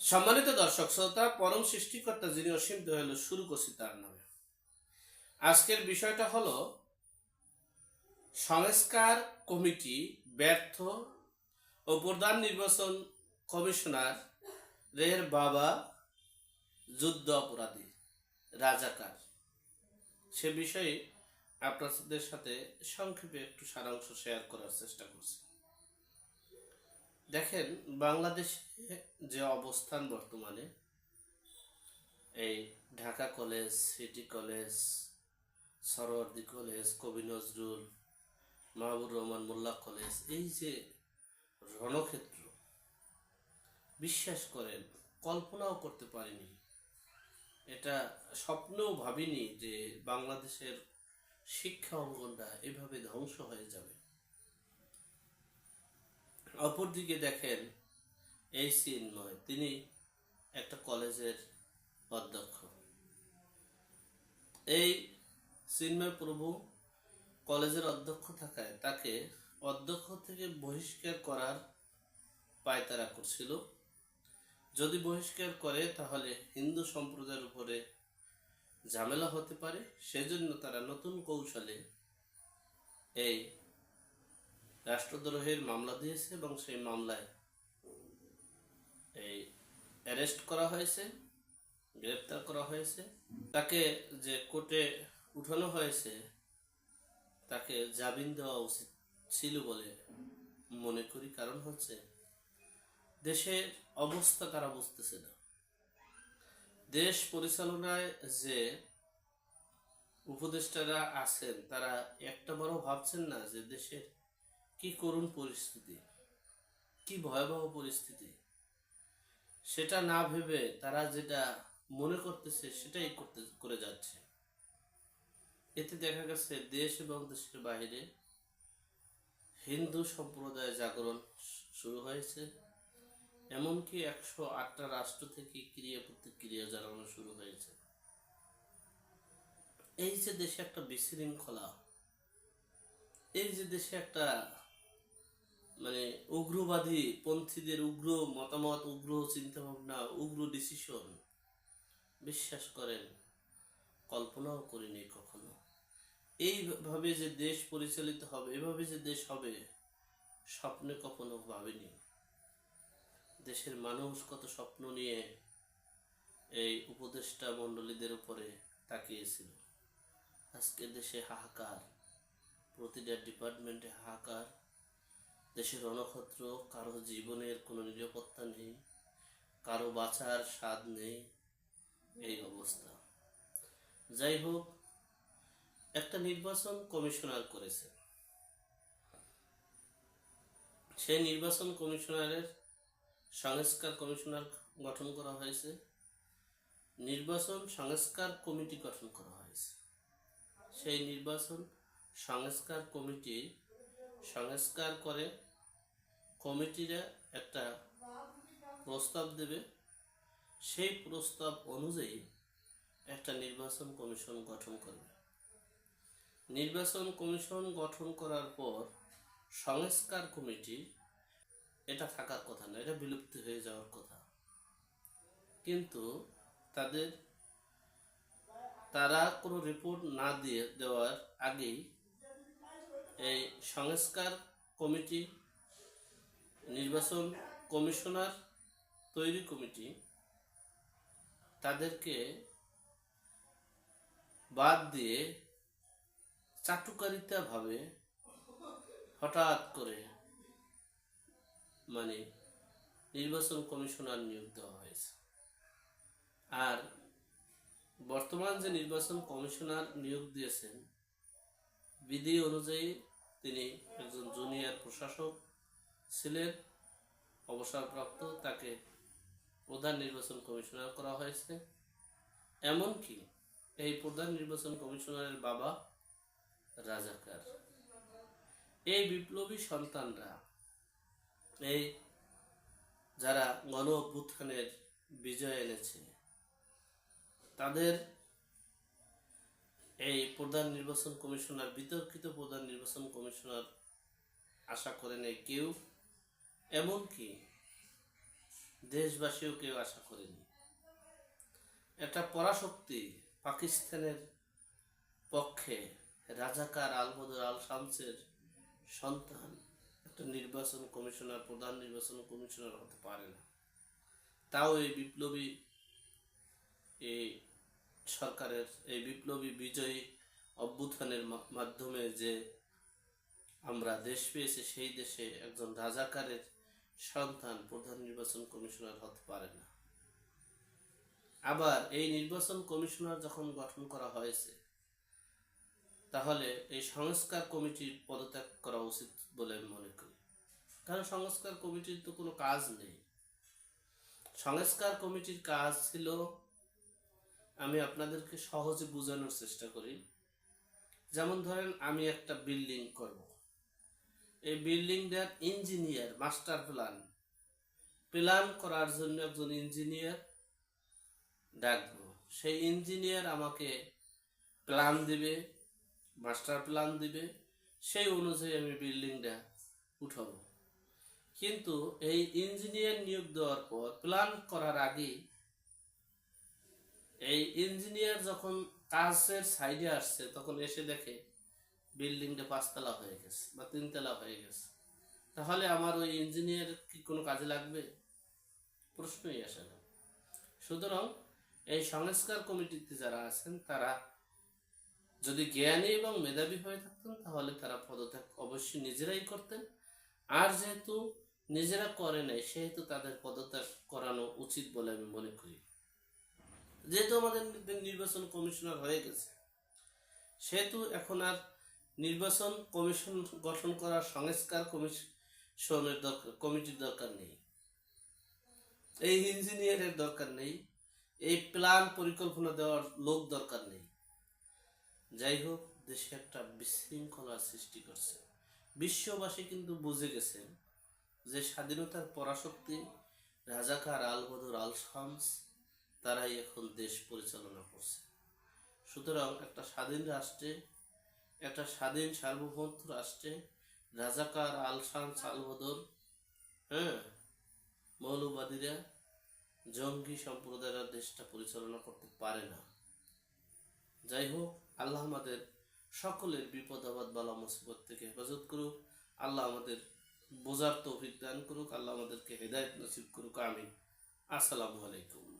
সম্মানিত দর্শক, শ্রোতা, পরম সৃষ্টিকর্তা যিনি অসীম দয়ালু শুরু করছি তার নামে। আজকের বিষয়টা হলো, সংস্কার কমিটি ব্যর্থ ও প্রধান নির্বাচন কমিশনার রের বাবা যুদ্ধ অপরাধী রাজাকার। সে বিষয়ে আপনাদের সাথে সংক্ষেপে একটু সারাংশ শেয়ার করার চেষ্টা করছি। দেখেন, বাংলাদেশে যে অবস্থান বর্তমানে, এই Dhaka college, city college, Suhrawardy college, Kabi Nazrul, Mahbur Rahman Molla college, এই যে রণক্ষেত্র, বিশ্বাস করেন, কল্পনাও করতে পারিনি। এটা স্বপ্নেও ভাবিনি যে বাংলাদেশের শিক্ষা অঙ্গনটা এভাবে ধ্বংস হয়ে যাবে। অপরদিকে দেখেন এই চিন্ময় তিনি একটা কলেজের অধ্যক্ষ। এই চিন্ময় প্রভু কলেজের অধ্যক্ষ থাকায় তাকে অধ্যক্ষ থেকে বহিষ্কার করার পায়তারা করছিল। যদি বহিষ্কার করে, তাহলে হিন্দু সম্প্রদায়ের উপরে ঝামেলা হতে পারে। সেজন্য তারা নতুন কৌশলে এই রাষ্ট্রদ্রোহের মামলা দিয়েছে এবং সেই মামলায় এই অ্যারেস্ট করা হয়েছে, গ্রেপ্তার করা হয়েছে। তাকে যে কোর্টে উঠানো হয়েছে, তাকে জামিন দেওয়া উচিত ছিল বলে মনে করি। কারণ হচ্ছে, দেশের অবস্থা তারা বুঝতেছে না। দেশ পরিচালনায় যে উপদেষ্টারা আছেন, তারা একটা বড় ভাবছেন না যে দেশের কি করুণ পরিস্থিতি, কি ভয়াবহ পরিস্থিতি। সেটা না ভেবে তারা যেটা মনে করতেছে সেটাই করতে, করে যাচ্ছে। এতে দেখা গেছে দেশ এবং দেশের বাইরে হিন্দু সম্প্রদায় জাগরণ শুরু হয়েছে। এমনকি একশো আটটা রাষ্ট্র থেকে ক্রিয়া প্রতিক্রিয়া জানানো শুরু হয়েছে। এই যে দেশে একটা বিশৃঙ্খলা, এই যে দেশে একটা উগ্রবাদী পন্থীদের উগ্র মতামত, উগ্র চিন্তা ভাবনা উগ্র ডিসিশন বিশ্বাস করেন, কল্পনাও করিনি কখনো। এইভাবে যে দেশ পরিচালিত হবে, এভাবে যে দেশ হবে, স্বপ্নে কখনো ভাবিনি। দেশের মানুষ কত স্বপ্ন নিয়ে এই উপদেষ্টা মণ্ডলীদের উপরে তাকিয়েছিল। আজকে দেশে হাহাকার, প্রতিটা ডিপার্টমেন্টে হাহাকার দেশের রণক্ষেত্র, কারও জীবনের কোনো নিরাপত্তা নেই, কারও বাঁচার স্বাদ নেই, এই অবস্থা। যাই হোক, একটা নির্বাচন কমিশনার করেছে। সেই নির্বাচন কমিশনারের সংস্কার কমিশনার গঠন করা হয়েছে। নির্বাচন সংস্কার কমিটি গঠন করা হয়েছে। সেই নির্বাচন সংস্কার কমিটি সংস্কার করে কমিটিরা একটা প্রস্তাব দেবে। সেই প্রস্তাব অনুযায়ী একটা নির্বাচন কমিশন গঠন করবে। নির্বাচন কমিশন গঠন করার পর সংস্কার কমিটি এটা থাকার কথা না, এটা বিলুপ্ত হয়ে যাওয়ার কথা। কিন্তু তাদের, তারা কোনো রিপোর্ট না দিয়ে দেওয়ার আগেই এই সংস্কার কমিটি, নির্বাচন কমিশনার তৈরি কমিটি, তাদেরকে বাদ দিয়ে চাটুকারিতা ভাবে হঠাৎ করে মানে নির্বাচন কমিশনার নিয়োগ দেওয়া হয়েছে। আর বর্তমান যে নির্বাচন কমিশনার নিয়োগ দিয়েছেন, বিধি অনুযায়ী তিনি একজন জুনিয়র প্রশাসক ছিলেন। অবসরপ্রাপ্ত তাকে প্রধান নির্বাচন কমিশনার করা হয়েছে। এমনকি এই প্রধান নির্বাচন কমিশনারের বাবা রাজাকার। এই বিপ্লবী সন্তানরা, এই যারা গণ অভ্যুত্থানের বিজয় এনেছে, তাদের এই প্রধান নির্বাচন কমিশনার, বিতর্কিত প্রধান নির্বাচন কমিশনার আশা করেন এই কেউ, এমনকি দেশবাসীও কেউ আশা করেনি। একটা পরাশক্তি পাকিস্তানের পক্ষে রাজাকার আলবদর আল শামসের সন্তান একটা নির্বাচন কমিশনার, প্রধান নির্বাচন কমিশনার হতে পারে না। তাও এই বিপ্লবী এই সরকারের এই বিপ্লবী বিজয়ী অভ্যুত্থানের মাধ্যমে যে আমরা দেশ পেয়েছি, সেই দেশে একজন রাজাকারের সন্তান প্রধান নির্বাচন কমিশনার হতে পারে না। আবার এই নির্বাচন কমিশনার যখন গঠন করা হয়েছে, তাহলে এই সংস্কার কমিটির পদত্যাগ করা উচিত বলে আমি মনে করি। কারণ সংস্কার কমিটির তো কোনো কাজ নেই। সংস্কার কমিটির কাজ ছিল আমি আপনাদেরকে সহজে বোঝানোর চেষ্টা করি। যেমন ধরেন, আমি একটা বিল্ডিং করব। এই বিল্ডিংটার ইঞ্জিনিয়ার মাস্টার প্ল্যান প্ল্যান করার জন্য একজন ইঞ্জিনিয়ার ডাকবো। সেই ইঞ্জিনিয়ার আমাকে প্ল্যান দিবে মাস্টার প্ল্যান দিবে। সেই অনুযায়ী আমি বিল্ডিংটা উঠাবো। কিন্তু এই ইঞ্জিনিয়ার নিয়োগ দেওয়ার পর প্ল্যান করার আগে এই ইঞ্জিনিয়ার যখন কাজের সাইডে আসছে, তখন এসে দেখে বিল্ডিংটা পাঁচতলা হয়ে গেছে বা তিনতলা হয়ে গেছে। তাহলে আমার ওই ইঞ্জিনিয়ার কি কোনো কাজে লাগবে? প্রশ্নই আসে না। সুতরাং এই সংস্কার কমিটিতে যারা আছেন, তারা যদি জ্ঞানী এবং মেধাবী হয়ে থাকতেন, তাহলে তারা পদত্যাগ অবশ্যই নিজেরাই করতেন। আর যেহেতু নিজেরা করে নাই, সেহেতু তাদের পদত্যাগ করানো উচিত বলে আমি মনে করি। যেহেতু আমাদের নির্বাচন কমিশনার হয়ে গেছে, সেহেতু এখন আর নির্বাচন কমিশন গঠন করার সংস্কার কমিশনের দরকার, কমিটির দরকার নেই। এই ইঞ্জিনিয়ারের দরকার নেই, এই প্ল্যান পরিকল্পনা দেওয়ার লোক দরকার নেই। যাই হোক, দেশে একটা বিশৃঙ্খলার সৃষ্টি করছে। বিশ্ববাসী কিন্তু বুঝে গেছেন যে স্বাধীনতার পরাশক্তি রাজাকার আল বদর আল শামস তারাই এখন দেশ পরিচালনা করছে। সুতরাং একটা স্বাধীন রাষ্ট্রে, একটা স্বাধীন সার্বভৌম রাষ্ট্রে, রাজাকার আলসান শামস আল বদর হ্যাঁ মৌলবাদীরা জঙ্গি সম্প্রদায়ের দেশটা পরিচালনা করতে পারে না। যাই হোক, আল্লাহ আমাদের সকলের বিপদ, আপদ, বালা, মুসিবত থেকে হেফাজত করুক। আল্লাহ আমাদের বোঝার তৌফিক দান করুক। আল্লাহ আমাদেরকে হেদায়ত নসিব করুক। আমি আসসালামু আলাইকুম।